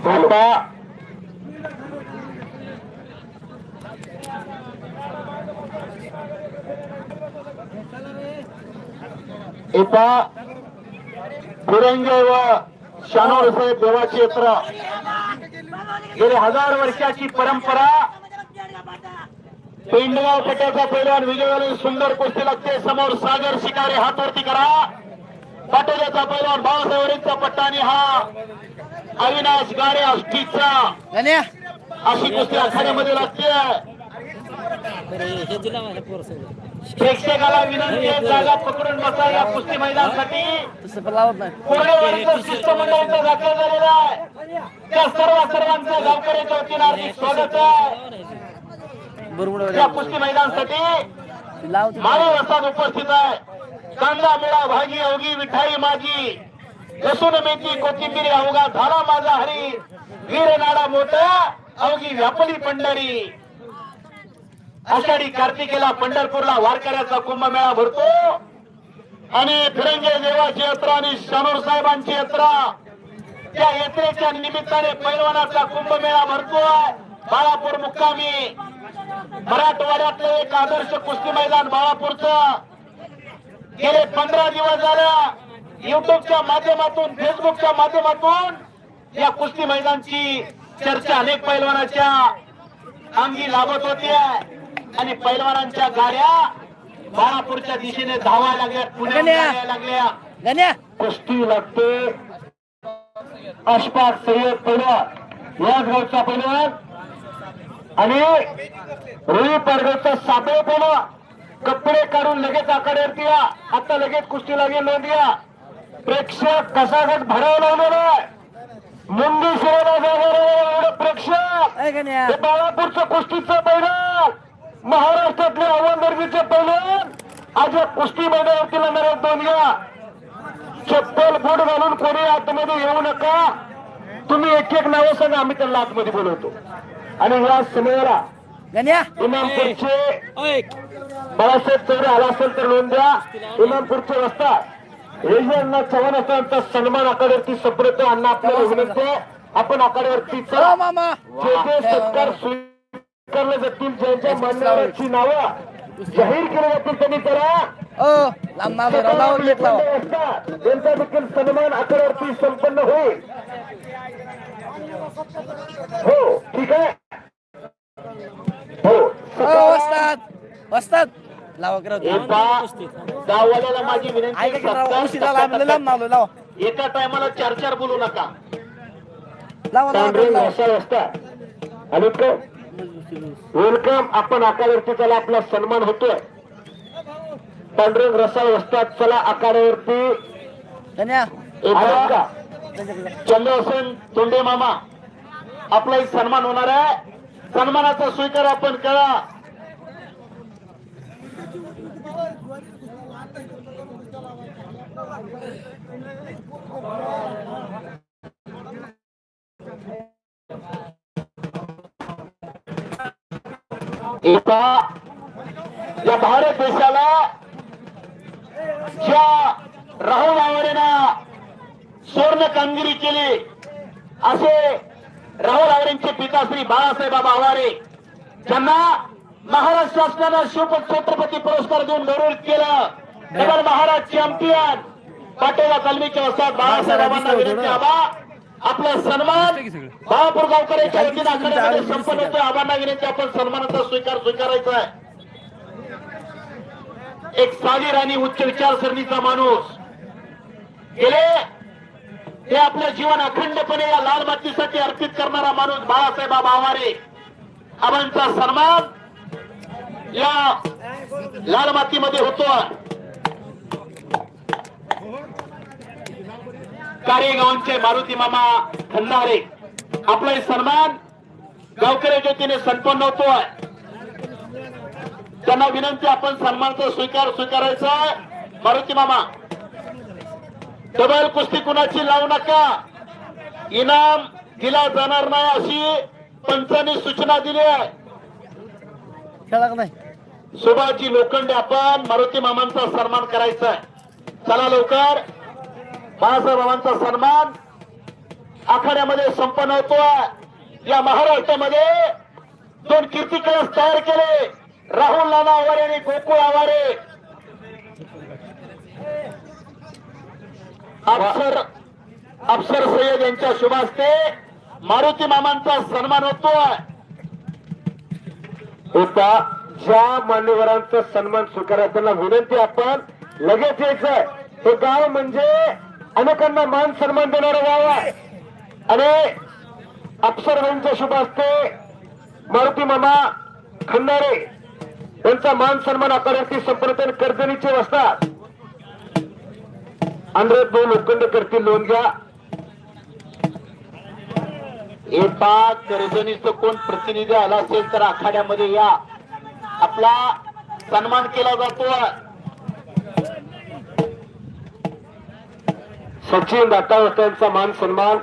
आता इथं फिरंगे व शानोर साहेब देवाची यात्रा. गेली हजार वर्षाची परंपरा. पेंडगाव पट्याचा पैलवान विजयवाले सुंदर कुस्ती लागते. समोर सागर शिकारे हात वरती करा. पाटोल्याचा पैलवान बाळासाहेबांचा पट्टा आणि हा अविनाश गाडे अष्टीचा गण्या. अशी कुस्ती आखाड्यामध्ये लागते. प्रेक्षकाला विनंती आहे जागा पकडून बसा या कुस्ती मैदानासाठी. कोरेवाडीचं शिष्टमंडळाचं दाखल झालेलं आहे. त्या सर्व सर्वांचं गावकऱ्याच्या वतीनं हार्दिक स्वागत आहे. या कुस्ती मैदानासाठी माळी वसाद उपस्थित आहे. कांदा मिळा भाजी अवघी मिठाई माझी. लसूण मेथी कोथिंबीर अवघा झाला माझा हरी. वीर नाडा मोठा अवघी व्यापली पंढरी. आषाढी कार्तिकेला पंढरपूरला वारकऱ्याचा कुंभमेळा भरतो. आणि फिरंगे देवाची यात्रा आणि शानूर साहेबांची यात्रा. त्या यात्रेच्या निमित्ताने पैलवानाचा कुंभमेळा भरतोय. बाळापूर मुक्कामी. मराठवाड्यातलं एक आदर्श कुस्ती मैदान बाळापूरचं. गेले पंधरा दिवस झालं. युट्यूबच्या माध्यमातून फेसबुकच्या माध्यमातून या कुस्ती मैदानची चर्चा अनेक पैलवानाच्या अंगी लाभत होती. आणि पैलवानांच्या गाड्या बाळापूरच्या दिशेने धावायला लागल्या पुण्याला. यायला लागल्या. कुस्ती लागते. अशफाक सय्यद पैलवान याच गावचा पैलवान. आणि रुई पारगावचा सापळे पैलवान. कपडे काढून लगेच आखाड्यावरती या आता लगेच कुस्ती लागेल नोंद या प्रेक्षक कसाघट भराव लावलेला आहे. मुंडी शिराला जागा एवढं प्रेक्षक. बाळापूरचं कुस्तीचं पैलवान महाराष्ट्रातले आव्हान दर्जाचे पैलवान आज या कुस्ती मैदानावरती लढणाऱ्या दोन या चप्पल बूट घालून कोणी आतमध्ये येऊ नका. तुम्ही एक एक नावं सांगा आम्ही त्यांना आतमध्ये बोलवतो. आणि या समयाला गण्या. इमामपूरचे बाळासाहेब चौरे आला असेल तर नोंद द्या. इमामपूरचे रस्ता जे अण्णा चव्हाण असताना सन्मान आखाड्यावरती सप्रत अण्णा आपल्याला विनंती आहे. आपण मामा. जे जे सत्कार स्वीकारले जातील ज्यांच्या मान्यवरांची नावं जाहीर केली जातील त्यांनी करा. त्यांचा देखील सन्मान आखाड्यावरती संपन्न होईल. हो ठीक आहे. हो वस्ताद लावा करत एका माझी विनंती सत्कार- लांब लावलो लावा. टायमाला चार चार बोलू नका. लावा लावा पांढरे लावा. असा रस्ता आणि तो वेलकम आपण आकारावरती चला आपला सन्मान होतोय. पांढरंग रसाळ वस्तात चला आकारावरती. का चंद्रसेन तोंडे मामा. आपला एक सन्मान होणार आहे. सन्मानाचा स्वीकार आपण करा. या भारत देशाला ज्या राहुल आवारेनं सुवर्ण कामगिरी केली असे राहुल आवारेंचे पिता श्री बाळासाहेब आवारे ज्यांना महाराष्ट्र शासनानं शिवपत छत्रपती पुरस्कार देऊन गौरवित केलं. डबल महाराज चॅम्पियन पाटेला कलमीच्या वस्तात बाळासाहेबांना विनंती आबा आपला सन्मान बाळापूर गावकऱ्याच्या वतीनं आखाड्यामध्ये संपन्न होतोय. आबांना विनंती आपण सन्मानाचा स्वीकार स्वीकारायचा आहे. एक साधी आणि उच्च विचारसरणीचा माणूस. गेले हे आपलं जीवन अखंडपणे या लाल मातीसाठी अर्पित करणारा माणूस बाळासाहेब आवारे आबांचा सन्मान या लाल मातीमध्ये होतो कारेगावांचे मारुती मामा खंडारे आपला सन्मान. गावकरी ज्योतीने संपन्न होतोय. त्यांना विनंती आपण सन्मानचा स्वीकार स्वीकारायचा मारुती मामा डबल कुस्ती कुणाची लावू नका. इनाम दिला जाणार नाही अशी पंचांनी सूचना दिली आहे. सुभाजी लोखंडे आपण मारुती मामांचा सन्मान करायचा आहे. चला लवकर. बाळासाहेब मामांचा सन्मान आखाड्यामध्ये संपन्न होतोय या महाराष्ट्रामध्ये दोन कीर्ती कलश तयार केले. राहुल नाना आवारे आणि गोकुळ आवारे. अफसर अफसर सय्यद यांच्या शुभ हस्ते मारुती मामांचा सन्मान होतोय. होता ज्या मान्यवरांचा सन्मान स्वीकारायचा त्यांना विनंती आपण लगेच यायचंय. हे गाव म्हणजे अनेकांना मान सन्मान देणारं गाव आहे. आणि अप्सरवांच्या शुभ असते मारुती मामा खंडारे यांचा मान सन्मान आकारती संपूर्ण कर्जनीचे असतात अंधे दोन लोखंड करतील नोंद घ्या एका कर्जनीचं कोण प्रतिनिधी आला असेल तर आखाड्यामध्ये या आपला सन्मान केला जातो सचिन दातावस्त्यांचा मान सन्मान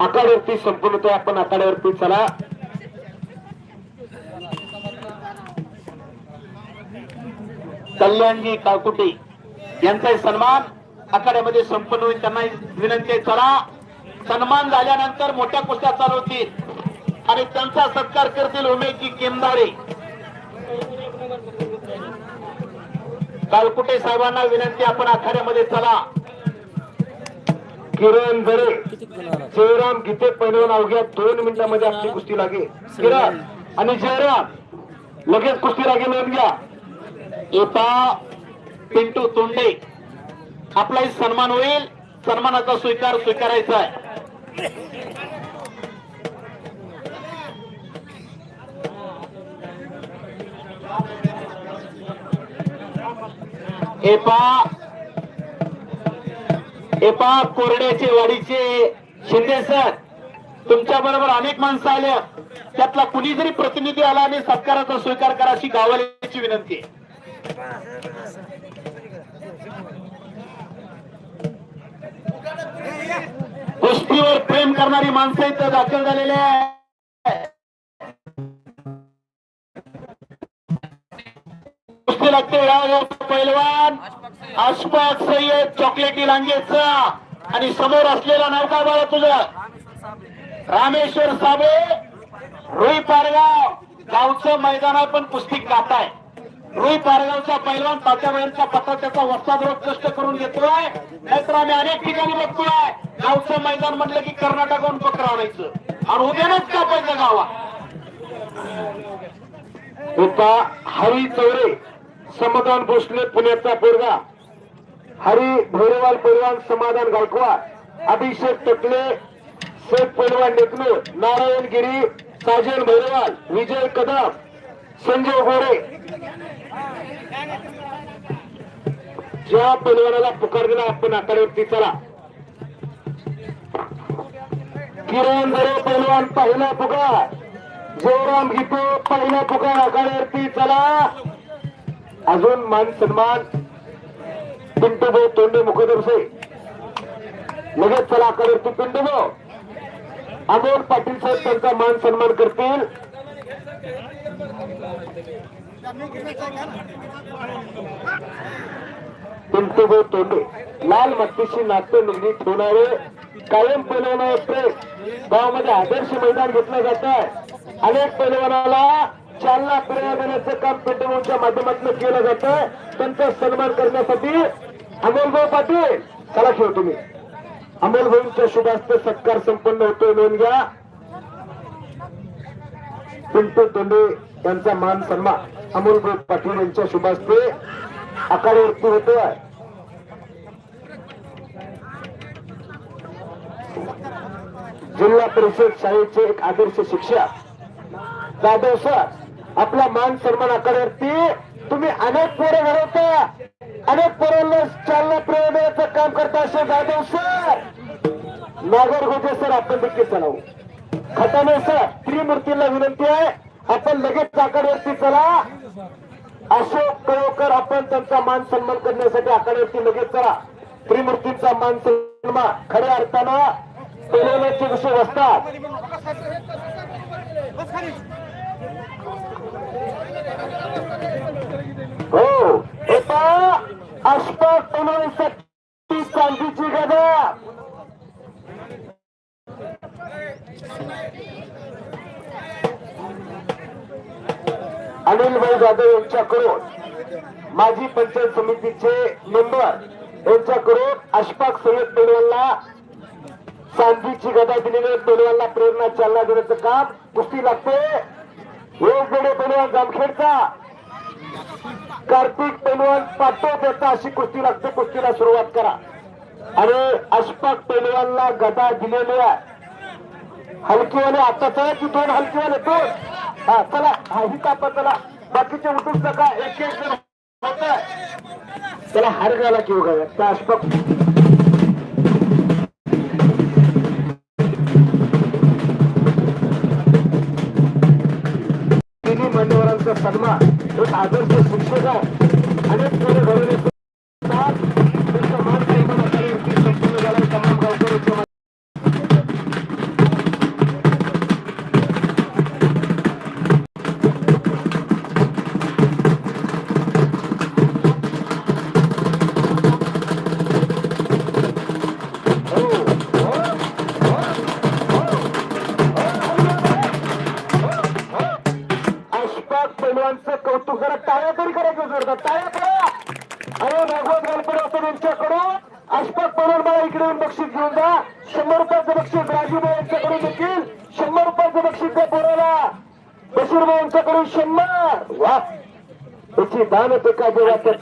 आखाड्यावरती संपूर्ण होतो आपण आखाड्यावरती चला कल्याणजी काकुटे यांचा सन्मान आखाड्यामध्ये संपन्न होईल त्यांना विनंती आहे चला. सन्मान झाल्यानंतर मोठ्या कुस्त्या चालू होतील. आणि त्यांचा सत्कार करतील उमेशजी केमदारे कालकुटे साहेबांना विनंती आपण आखाड्यामध्ये चला. किरण जरे जयराम गीते पैलवान अवघ्या दोन मिनिटांमध्ये आपली कुस्ती लागेल. किरण आणि जयराम लगेच कुस्ती लागेल घ्या. येता पिंटू तोंडे. आपलाही सन्मान होईल. सन्मानाचा स्वीकार स्वीकारायचा आहे. एपा एपा कोरड्याचे वाडीचे शिंदे सर. तुमच्या बरोबर अनेक माणसं आल्या त्यातला कुणी जरी प्रतिनिधी आला आणि सत्काराचा स्वीकार करा अशी गावाल्याची विनंती आहे कुस्तीवर प्रेम करणारी माणसं इथं दाखल झालेले आहे कुस्ती लागते पैलवान. अशफाक सय्यद चॉकलेटी लांगेचा आणि समोर असलेला नाव काय बाळा तुझं? रामेश्वर साबळे. रुई पारगाव. गावचं मैदान पण पुस्तिक गाताय रुई पारगावचा पैलवान तात्याबाईंचा पत्ता त्याचा वस्ताद रोग कष्ट करून घेतोय. नाहीतर आम्ही अनेक ठिकाणी बघतोय. गावचं मैदान म्हटलं की कर्नाटकाहून पत्र आणायचं. आणि उद्यानच कापायचं गावा? होता हरी चौरे समाधान भोसले पुण्याचा पोरगा. हरी भैरवाल पैलवान समाधान गायकवाड अभिषेक टकले शेख पैलवान नेकनूर नारायण गिरी साजन भैरवाल विजय कदम. संजय गोरे. ज्या पैलवानाला पुकार दिला आपण आकड्यावरती चला. किरण दरे पैलवान पहिला पुकार. जयराम गीते पहिला पुकार आघाड्यावरती चला. अजून मान सन्मान. पिंटूभाऊ तोंडे मुखदर्शे लगेच चला आकारावरती पिंटू भाऊ अमोल पाटील साहेब त्यांचा मान सन्मान करतील. पिंटूभाऊ तोंडे. लाल मत्तीशी नाट्य निर्मित होणारे कायम पैलवाना प्रेस. गावामध्ये आदर्श मैदान घेतलं जात आहे. अनेक पैलवानाला चालना प्रेरणा देण्याचं काम पेटवूनच्या माध्यमातून केलं जातं त्यांचा सन्मान करण्यासाठी अमोलभाऊ पाटील. चला खेळ तुम्ही. अमोलभाऊंच्या शुभास्त सत्कार संपन्न होतोय. नोंद घ्या. पिंटू तोंडे यांचा मान सन्मान. अमोलभाऊ पाटील यांच्या शुभास्ते. आखाड्यावरती होतोय जिल्हा परिषद शाळेचे एक आदर्श शिक्षक. जाधव सर आपला मान सन्मान आखाड्यावरती तुम्ही अनेक पोरं घडवता. अनेक पोरांना चालना प्रेरणाचं काम करता असे Jadhav sir. Nagargoje sir आपण देखील चालवू. खटाने सर त्रिमूर्तीला विनंती आहे. आपण लगेच आखाड्यावरती चला. अशोक कळवकर आपण त्यांचा मान सन्मान करण्यासाठी आखाड्यावरती लगेच चला. त्रिमूर्तींचा मान सन्मान खऱ्या अर्थानं पेलवण्याचे विषय असतात. हो एका आसपास चांदीची गदा भाऊ जाधव यांच्याकडून माजी पंचायत समितीचे मेंबर यांच्याकडून अशफाक सय्यद पेलवालला चांदीची गदा दिलेली पेलवालला प्रेरणा चालना देण्याचं काम कुस्ती लागते. एक गडे पेलवान जामखेडचा. कार्तिक पैलवान पाठव त्याचा अशी कुस्ती लागते. कुस्तीला सुरुवात करा. आणि अशफाक पैलवानला गदा दिलेली आहे. हलकीवाले आता चला की दोन हलकीवाले दोन हा चला. हा हिता पण चला. बाकीचे उठूच नका. एक एक जण होतंय. त्याला हार घाला की उगा त्या अशफाक तिन्ही मान्यवरांचा सन्मान. एक आदर्श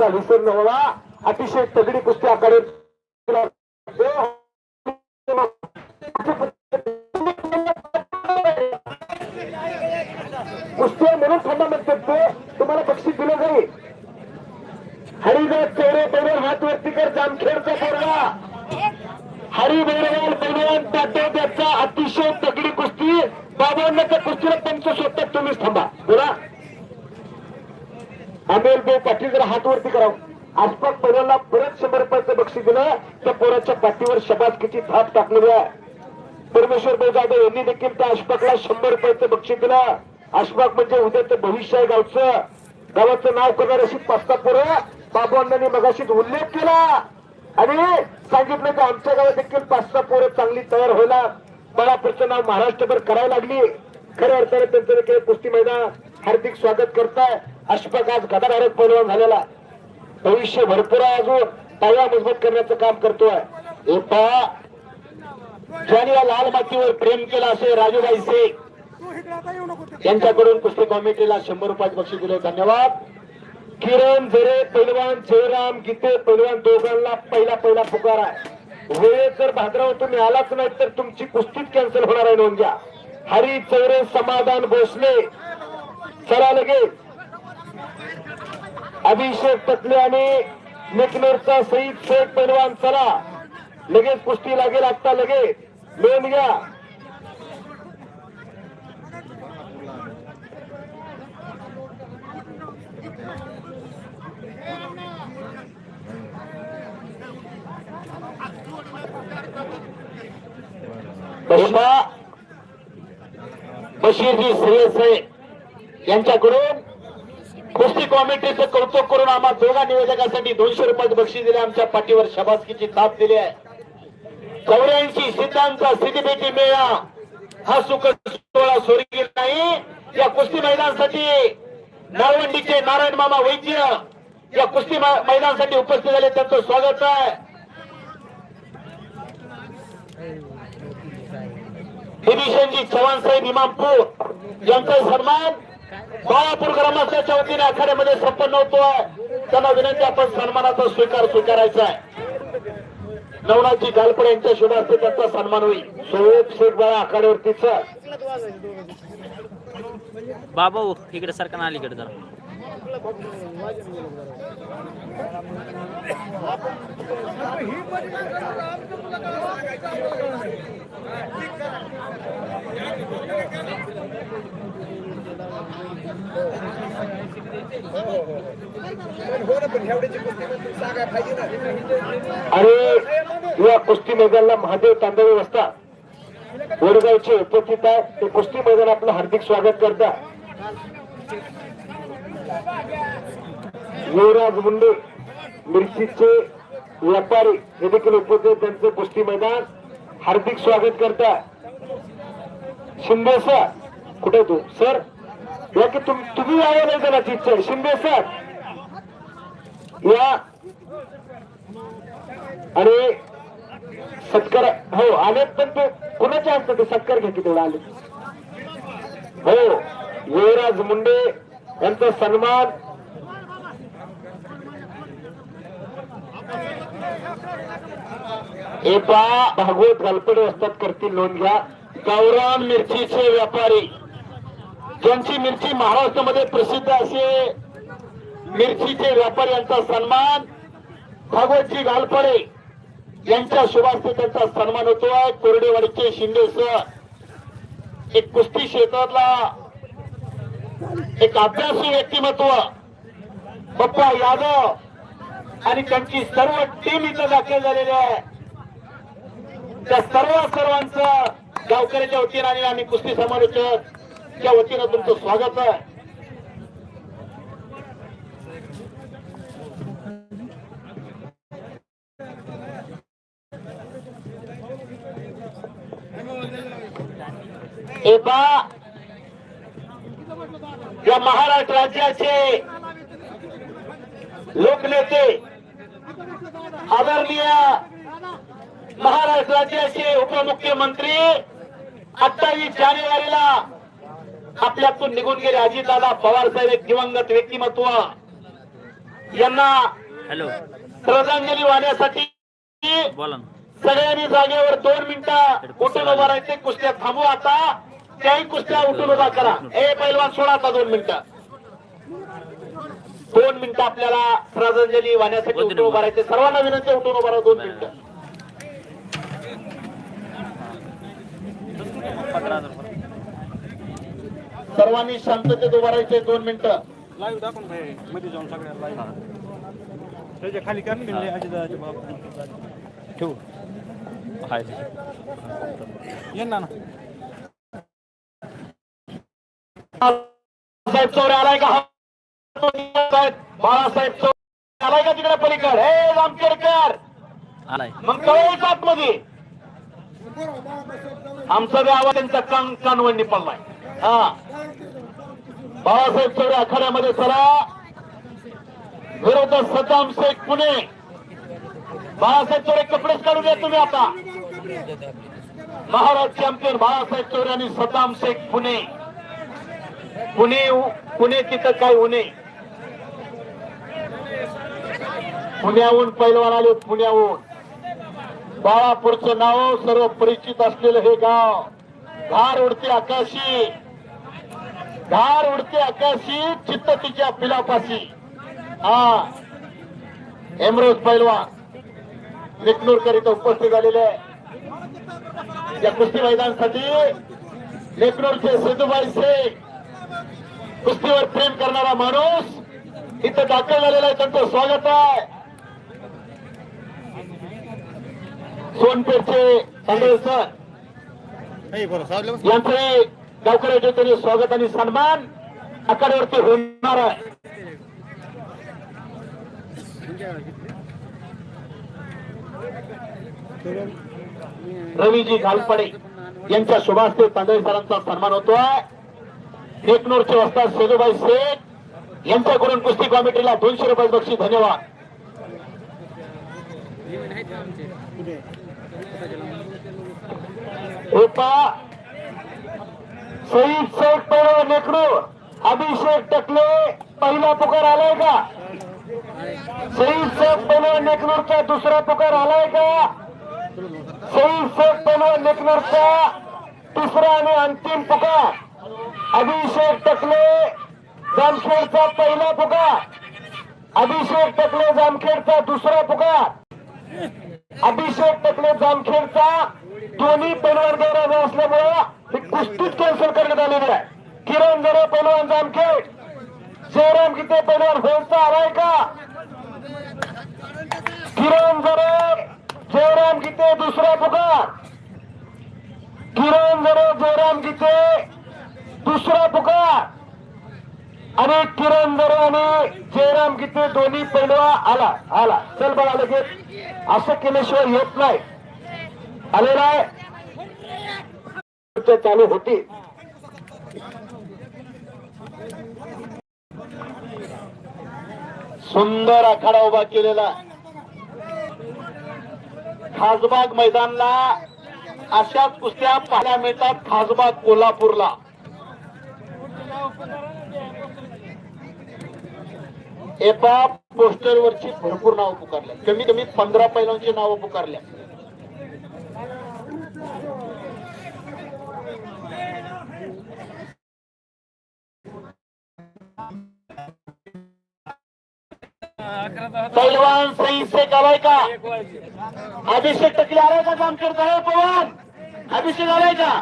بص يا 了 शिकला बक्षीस अशफाक म्हणजे उद्याचं भविष्य आहे गावचं. गावाचं नाव करणार अशी पाच सहा पोरं बाबांनी उल्लेख केला. आणि सांगितलं की आमच्या गावात देखील पाच सहा पोरं चांगली तयार व्हायला बळापूरचं नाव महाराष्ट्रभर करायला लागली. खऱ्या अर्थाने त्यांचं देखील कुस्ती मैदान हार्दिक स्वागत करताय. अशफाक आज गदाधारक पैलवान झालेला. भविष्य भरपूर आहे अजून. पाया मजबूत करण्याचं काम करतोय. हे ज्यांनी या लाल मातीवर प्रेम केलं असे राजूबाई शेख. यांच्याकडून कुस्ती कमिटीला शंभर रुपयाचे बक्षीस दिले. धन्यवाद. किरण झरे पैलवान जयराम गीते पैलवान दोघांना पहिला पहिला पुकार आहे. वेळेत जर भाद्रावर तुम्ही आलाच नाही तर तुमची कुस्तीच कॅन्सल होणार आहे नोंद घ्या. हरी चौरे समाधान भोसले. चला लगेच. अभिषेक पटले आणि निकनेरचा सईद शेख पैलवान चला. लगेच कुस्ती लागेल आत्ता लगेच. नोंद घ्या. बशा बशीरजी श्रेयसे यांच्याकडून कुस्ती कॉमेंट्रीचं कौतुक करून आम्हा दोघा नियोजकासाठी दोनशे रुपयाचे बक्षीस दिले. आमच्या पाठीवर शबासकीची थाप दिली आहे. चौऱ्याऐंशी सिद्धांचा सिद्धीपेटी मेळा. हा सुख सोहळा स्वर्गीय नाही. या कुस्ती मैदानासाठी नाळवंडीचे नारायण मामा वैद्य या कुस्ती मै- मैदानासाठी उपस्थित झाले. त्यांचं स्वागत आहे. दिनेशनजी चव्हाण साहेब इमामपूर यांचा सन्मान बाळापूर ग्रामस्थाच्या वतीने आखाड्यामध्ये संपन्न होतोय. त्यांना विनंती आपण सन्मानाचा स्वीकार स्वीकारायचा आहे. नवनाथजी गालपडे यांच्या शुभ हस्ते त्यांचा सन्मान होईल. सोयब शेख बाळा आखाड्यावरतीच बाबा हो, इकडे सरकार अलीकडे जरा. आणि या कुस्ती मैदानाला महादेव तांदळी वस्ता वडगावचे उपस्थित आहे ते कुस्ती मैदान आपलं हार्दिक स्वागत करतात. युवराज मुंडे मिरचीचे व्यापारी हे देखील उपस्थित त्यांचे त्यांचं कुस्ती मैदान. हार्दिक स्वागत करता. शिंदे सर कुठे तू? सर या की तुम तुम्ही यावं नाही जाण्याची इच्छा? शिंदे सर. या. आणि सत्कार हो आलेत पण ते कोणाच्या असतं ते सत्कार घ्या की आले हो युवराज मुंडे यांचा सन्मान एका भागवत घालपडे असतात करतील लोन घ्या. गावरान मिरचीचे व्यापारी. ज्यांची मिरची महाराष्ट्रामध्ये प्रसिद्ध असे मिरचीचे व्यापारी यांचा सन्मान भागवतजी घालपडे यांच्या शुभास्ते त्यांचा सन्मान होतोय कोरडेवाडीचे शिंदे सर एक कुस्ती क्षेत्रातला एक अभ्यासू व्यक्तिमत्व. पप्पा यादव आणि त्यांची सर्व टीम इथं दाखल झालेली आहे. त्या सर्व सर्वांचं गावकऱ्याच्या वतीनं आणि आम्ही कुस्ती समालोचक वतीनं तुमचं स्वागत आहे. या महाराष्ट्र राज्याचे लोकनेते आदरणीय महाराष्ट्र राज्याचे उपमुख्यमंत्री अठ्ठावीस जानेवारीला आपल्यातून निघून गेले. अजितदादा पवार साहेब एक दिवंगत व्यक्तिमत्व. यांना हॅलो. श्रद्धांजली वाहण्यासाठी सगळ्यांनी जागेवर दोन मिनिटं उठून उभा राहायचे. कुस्त्या थांबू आता. त्याही कुस्त्या उठून उभा करा. ए पैलवान सोडा आता दोन मिनिटं. दोन मिनिटं आपल्याला श्रद्धांजली वाहण्यासाठी उठून उभा राहायचे सर्वांना विनंती उठून उभा राहा दोन मिनिटं. सर्वांनी शांततेत उभा राहायचे दोन मिनिटं. लाईव्ह दाखवून मध्ये जाऊन सगळ्या लाईव्ह त्याच्याखाली कर ना अजित ठेवू. हाय. ये ना चौरे आलाय का? बाळासाहेब चौरे आलाय का तिकडे पलीकड? हे आलाय. मग कळेल मध्ये आमचा गावा त्यांचा कान कानवंडी पडलाय. हा. बाळासाहेब चौरे आखाड्यामध्ये चला. विरोधात सद्दाम शेख पुणे. बाळासाहेब चौरे कपडेच काढून द्या तुम्ही आता. महाराज चॅम्पियन बाळासाहेब चौरे आणि सद्दाम शेख पुणे. पुणे पुणे तिथं काय होणे पुण्याहून पैलवान आले पुण्याहून. बाळापूरचं नाव सर्व परिचित असलेलं हे गाव. धार उडते आकाशी. धार उडते आकाशी चित्त तिच्या पिलापाशी. हा. एमरोज पैलवान. लेखनूरकर इथं उपस्थित झालेले या कुस्ती मैदानासाठी लेखनूरचे सिद्धुबाई शेख कुस्तीवर प्रेम करणारा माणूस इथं दाखल झालेला आहे. त्यांचं स्वागत आहे. सोनपेठचे संदेश सर. यांचे गावकऱ्याचे तरी स्वागत आणि सन्मान आखाड्यावरती होणार आहे. रवीजी घालपडे यांच्या शुभास्ते तांदळी सरांचा सन्मान होतोय. एकनूरचे वस्ताद सेजूबाई शेख यांच्याकडून कुस्ती कमिटीला दोनशे रुपये बक्षीस धन्यवाद. सईद शहीद शेख पेडो नेकडू अभिषेक टकले पहिला पुकार आलाय का? सईद शेख पेडो नेकनूरचा दुसरा पुकार आलाय का? सईद शेख पेडो नेकनूरचा तिसरा आणि अंतिम पुकार. अभिषेक टकले जामखेडचा पहिला पुकार. अभिषेक टकले जामखेडचा दुसरा पुकार. अभिषेक टकले जामखेडचा दोन्ही पैलवान गैरहजर असल्यामुळे ही कुस्तीच कॅन्सल करण्यात आलेली आहे. किरण जरे पैलवान जामखेड जयराम गीते पैलवान होलचा आलाय का? किरण जरे जयराम गीते दुसरा पुकार. किरण जरे जयराम गीते दुसरा पुकार. आणि किरण जरे आणि जयराम गीते दोन्ही पैलवा आला आला. चल बघा लगेच. असं केल्याशिवाय येत नाही. आलेला आहे. चालू होती. सुंदर आखाडा उभा केलेला. खासबाग मैदानला अशाच कुस्त्या पाहायला मिळतात खासबाग कोल्हापूरला. एका पोस्टरवरची भरपूर नावं पुकारल्या कमी कमी पंधरा पैलवांची नावं पुकारल्या. पैलवान सही से आलाय का अभिषेक टकले आलाय का काम करता पवार अभिषेक आलाय का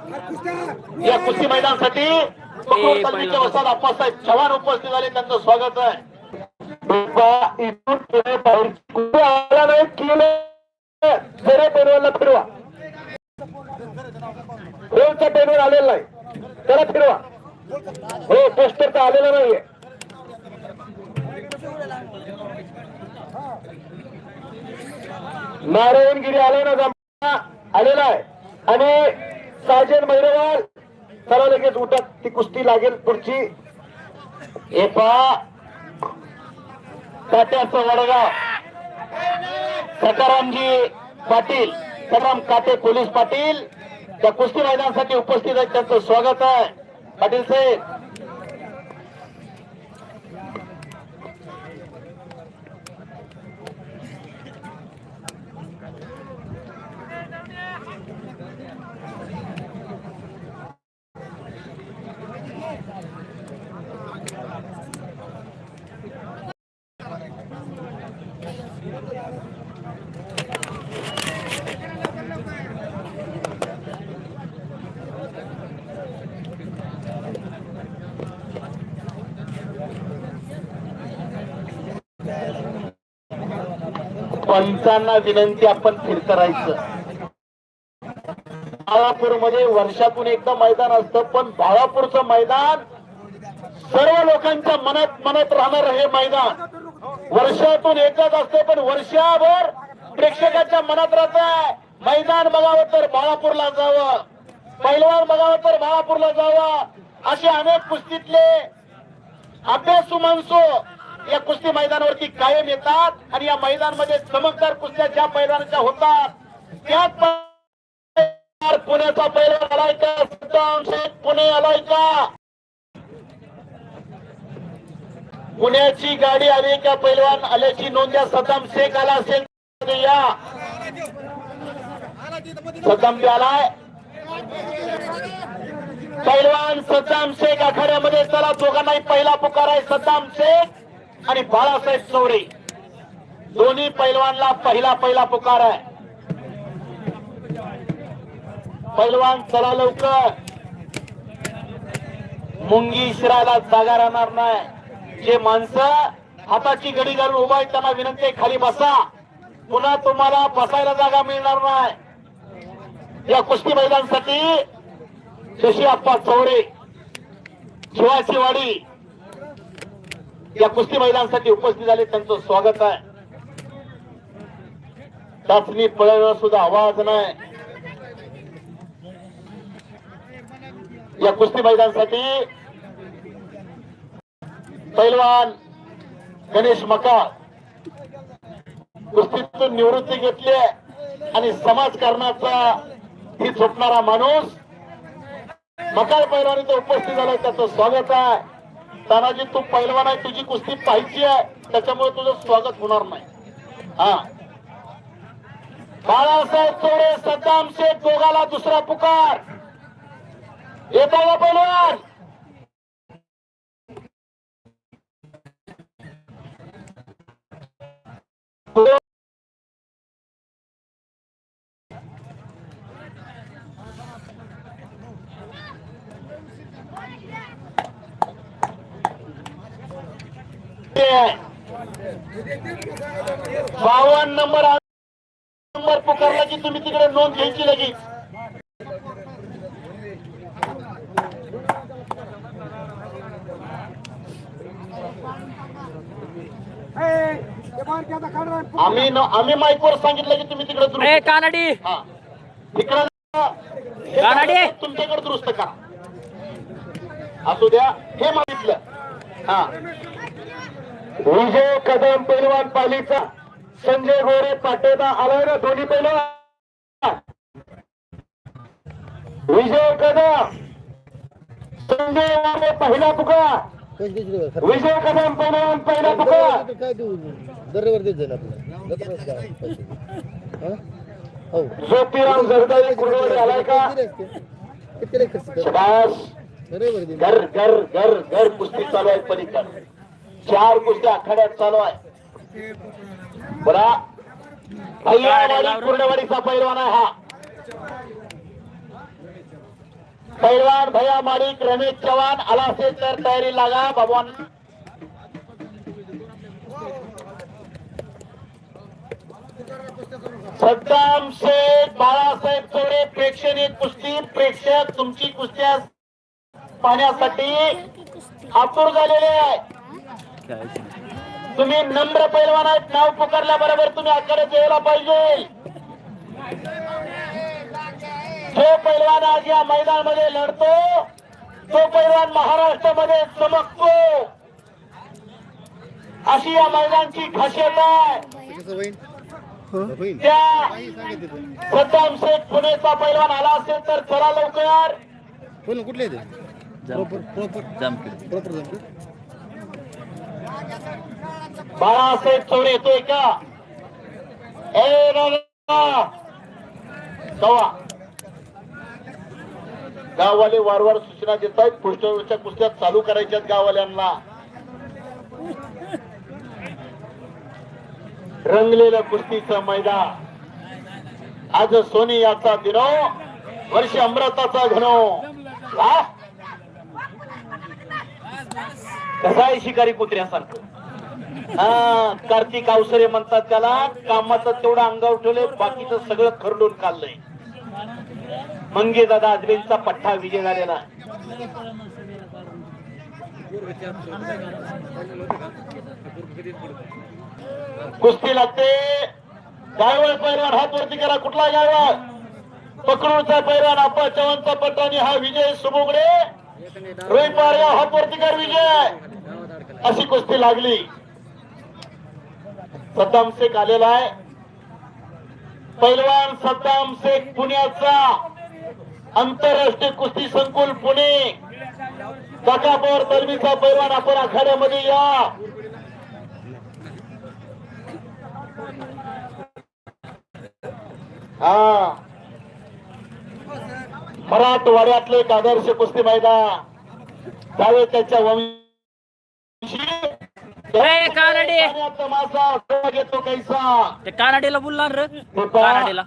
या कुस्ती मैदानासाठी आप्पासाहेब चव्हाण उपस्थित झाले त्यांचं स्वागत आहे. फिरवा. पेनवर आलेला नाही. त्याला फिरवा. हो पोस्टर तर आलेला नाहीये. नारायणगिरी आले ना जमा आलेला आहे. आणि साजन मैरवाल चला लगेच उठत ती कुस्ती लागेल पुढची. हे पहा. वडगाव. सकारामजी पाटील सकाराम काटे पोलीस पाटील. त्या कुस्ती मैदानासाठी उपस्थित आहेत. त्यांचं स्वागत आहे. पाटील साहेब. पंचांना विनंती आपण फिरत राहायचं भावापूरमध्ये वर्षातून एकदा मैदान असतं पण बाळापूरचं मैदान सर्व लोकांच्या मनात मनात राहणार हे मैदान. वर्षातून एकदाच असतं पण वर्षाभर प्रेक्षकाच्या मनात राहत मैदान बघावं तर बाळापूरला जावं पैलवान बघावं तर बाळापूरला जावं असे अनेक कुस्तीतले अभ्यासू माणसो या कुस्ती मैदानावरती कायम येतात आणि या मैदानामध्ये चमकदार कुस्त्या ज्या मैदानाच्या होतात त्याच पुण्याचा पैलवान आलाय का सद्दाम पुणे आलाय का पुण्याची गाडी आली का पैलवान आल्याची नोंद या सद्दाम शेख आला असेल या. सद्दाम आलाय. पैलवान सद्दाम शेख आखाड्यामध्ये चला. दोघांनाही पहिला पुकार आहे सद्दाम शेख. आणि बाळासाहेब चौरे. दोन्ही पैलवानला पहिला पहिला पुकार आहे. पैलवान चला लवकर. मुंगी शिरायला जागा राहणार नाही. जे माणसं हाताची घडी घालून उभा आहेत त्यांना विनंती आहे, खाली बसा. पुन्हा तुम्हाला बसायला जागा मिळणार नाही. या कुस्ती मैदानसाठी शशी आप्पा चौरे शिवाची वाडी या कुस्ती महिलांसाठी उपस्थित झाले. त्यांचं स्वागत आहे. चाचणी पळवण्यावर सुद्धा आवाज नाही. या कुस्ती महिलांसाठी पैलवान गणेश मका कुस्तीतून निवृत्ती घेतली आहे आणि समाजकारणाचा ही झोपणारा माणूस मकार पैलवान इथे उपस्थित झालाय त्याचं स्वागत आहे. तानाजी तू पहिलवान आहे तुझी कुस्ती पाहिजे आहे. त्याच्यामुळे तुझं स्वागत होणार नाही. हा. बाळासाहेब चोरे सद्दाम शेख दोघाला दुसरा पुकार. येता का आम्ही न- आम्ही माईकवर सांगितलं की तुम्ही तिकडे कानडी! हा. तिकडे. तुमच्याकडे दुरुस्त करा. असू द्या हे मागितलं. हा. विजय कदम पैलवान पालीचा संजय गोरे पाटेदा आलाय ना दोन्ही पैलवान. विजय कदम संजय गोरे पहिला पुका विजय कदम पैलवान पहिला पुका काय देऊ? दरवर देत जाईल आपल्याला आलाय का? शाबास घर घर घर घर कुस्ती चालू आहे चार कुस्त्या आखाड्यात चालू आहे. बरा भैयावाडी कुर्डवाडीचा पैलवान आहे हा. पैलवान भैया माडिक रमेश चव्हाण आला असेल तर तयारी लागा भगवान सद्दाम शेख बाळासाहेब चोरे प्रेक्षणीय कुस्ती प्रेक्षक तुमची कुस्त्या पाहण्यासाठी आतुर झालेले आहे. तुम्ही नम्र पैलवान आहेत नाव पुकारल्याबरोबर तुम्ही आकडे यायला पाहिजे. जो पैलवान आज या मैदानामध्ये लढतो तो पैलवान महाराष्ट्रामध्ये चमकतो. अशी या मैदानची खासियत आहे. त्या सद्दाम शेख पुणेचा पैलवान आला असेल तर चला लवकर. कुठले ते? बाळासाहेब चौरे येतोय का? ए गाववाले वारंवार सूचना देत आहेत. पोस्टरवरच्या कुस्त्या चालू करायच्यात गाववाल्यांना. रंगलेलं कुस्तीचं मैदान. आज सोनी याचा दिनो वर्ष अमृताचा घनो कसा आहे शिकारी कुत्र्यासारखं? हा कार्तिक अवसरे म्हणतात त्याला कामाचं तेवढं अंगावर ठेवलंय बाकीचं सगळं खरडून काढलंय. मंगे दादा आजबेंचा पठ्ठा विजय झालेला. कुस्ती लागते गायवळ पैलवान हात वरती करा कुठला गायवळ? पकडूचा पैलवान आप्पा चव्हाणचा पट्टा हा विजय सुमुगडे रोहित पारगाव हात वरती कर विजय. अशी कुस्ती लागली. सद्दाम शेख आलेला आहे. पैलवान सद्दाम शेख पुण्याचा आंतरराष्ट्रीय कुस्ती संकुल पुणे. काका तलमीचा पैलवान आपण आखाड्यामध्ये या. हा. मराठवाड्यातले एक आदर्श कुस्ती मैदान. त्यावेळी त्याच्या वंशी ए, कानडी! सहज येतो कैसा. ते कानाडीला बोलणार रे. कानाडीला.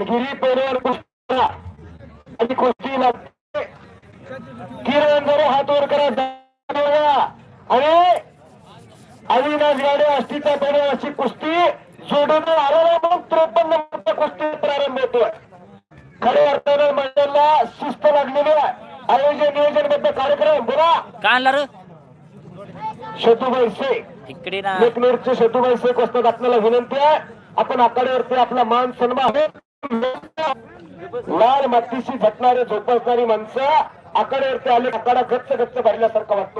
गिरी पैलवान कुस्त्या आणि कुस्ती लागते किरण जरी हात वर करा दाखवा. आणि अविनाश गाडे अष्टीचा पैलवान अशी कुस्ती. जोडून आलेला मग त्रेपन्न कुस्ती प्रारंभ होतोय. खऱ्या अर्थानं मंडळाला शिस्त लागलेली आहे. आयोजन नियोजनबद्ध कार्यक्रम बोला. कानला रे? शतुबाई शेख. इकडे ना. लेखनेरचे शत्रुबाई शेख वस्तात आपल्याला विनंती आहे. आपण आखाड्यावरती आपला मान सन्मान लाल मातीशी झटणारे झोपसणारी माणसं आखाड्यावरती आले आखाडा गच्च गच्च भरल्यासारखा वाटतो.